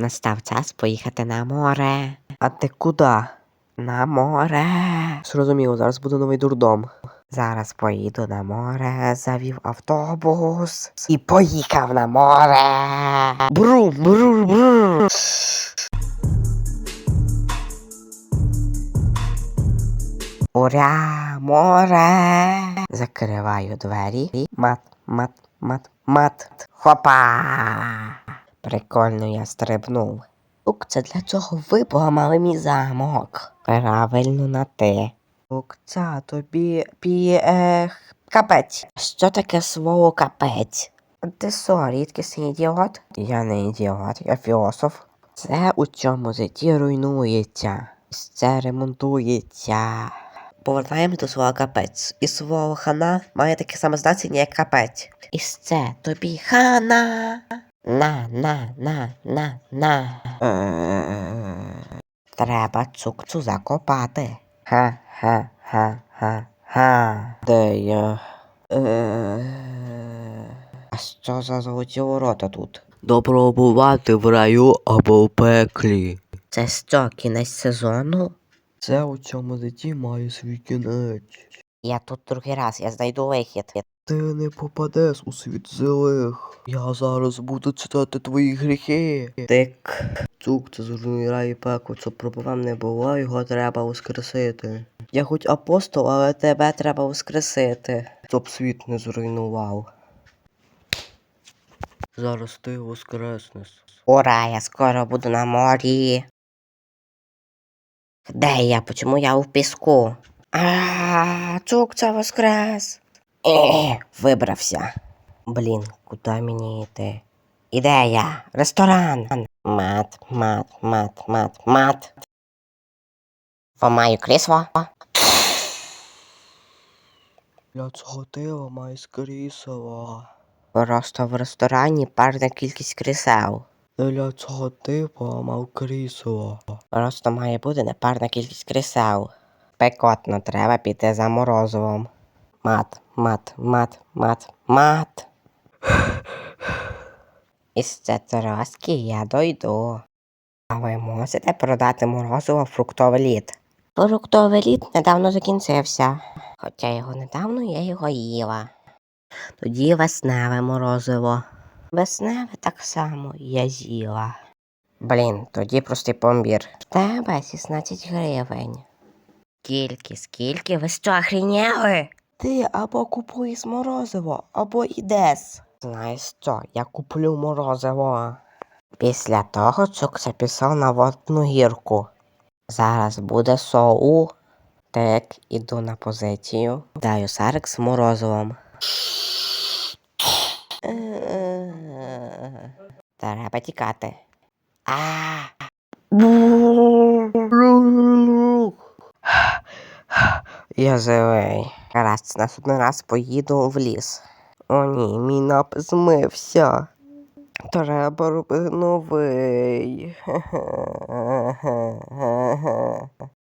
Настав час поїхати на море. А ти куди? На море. Зрозуміло, зараз буде новий дурдом. Зараз поїду на море, завів автобус і поїхав на море. Брум, брум, брум. Ура, море. Закриваю двері. Мат, мат, мат, мат. Хопа. Прикольно я стрибнув. Ук, це для цього ви поламали мій замок. Правильно на те. Ук, це тобі піех. Капець. Що таке слово капець? Ти що, рідкісний ідіот? Я не ідіот, я філософ. Це у цьому житті руйнується. Це ремонтується. Повертаємо до слова капець. І слово хана має таке саме значення, як капець. І це тобі хана. На, на, на, на, на. Треба цукцу закопати. Ха, ха, ха, ха, ха. Де я? А що за золоті ворота тут? Добро бувати в раю або в пеклі. Це що, кінець сезону? Це у цьому житті має свій кінець. Я тут другий раз, я знайду вихід. Ти не попадеш у світ злих. Я зараз буду читати твої гріхи. Тик. Цук, це зруйнує рай і пекло, щоб проблем не було, його треба воскресити. Я хоч апостол, але тебе треба воскресити. Щоб світ не зруйнував. Зараз ти воскреснеш. Ура, я скоро буду на морі. Де я? Почему я у піску? А, цукця воскрес. Е, вибрався. Блін, куди мені йти? Ідея, ресторан. Мат, мат, мат, мат, мат. Ламаю крісло. Для цього ти ламаєш крісла. Просто в ресторані парна кількість крісел. Для цього ти поламав крісло. Просто має бути непарна кількість крісел. Пекотно, треба піти за морозивом. Мат, мат, мат, мат, мат. Із цетероски я дойду. А ви можете продати морозиво фруктовий лід? Фруктовий лід недавно закінчився. Хоча його недавно я його їла. Тоді весневе морозиво. Весневе так само я з'їла. Блін, тоді простий помбір. В тебе 16 гривень. Скільки, скільки? Ви що, охріняли? Ти або купуєш морозиво, або йдеш. Знаєш що, я куплю морозиво. Після того Цукся пішов на водну гірку. Зараз буде соу. Так, іду на позицію. Даю сарик з морозивом. Треба тікати. А. Я живий. Раз наступний раз поїду в ліс. О ні, мій напис змився. Треба робити новий.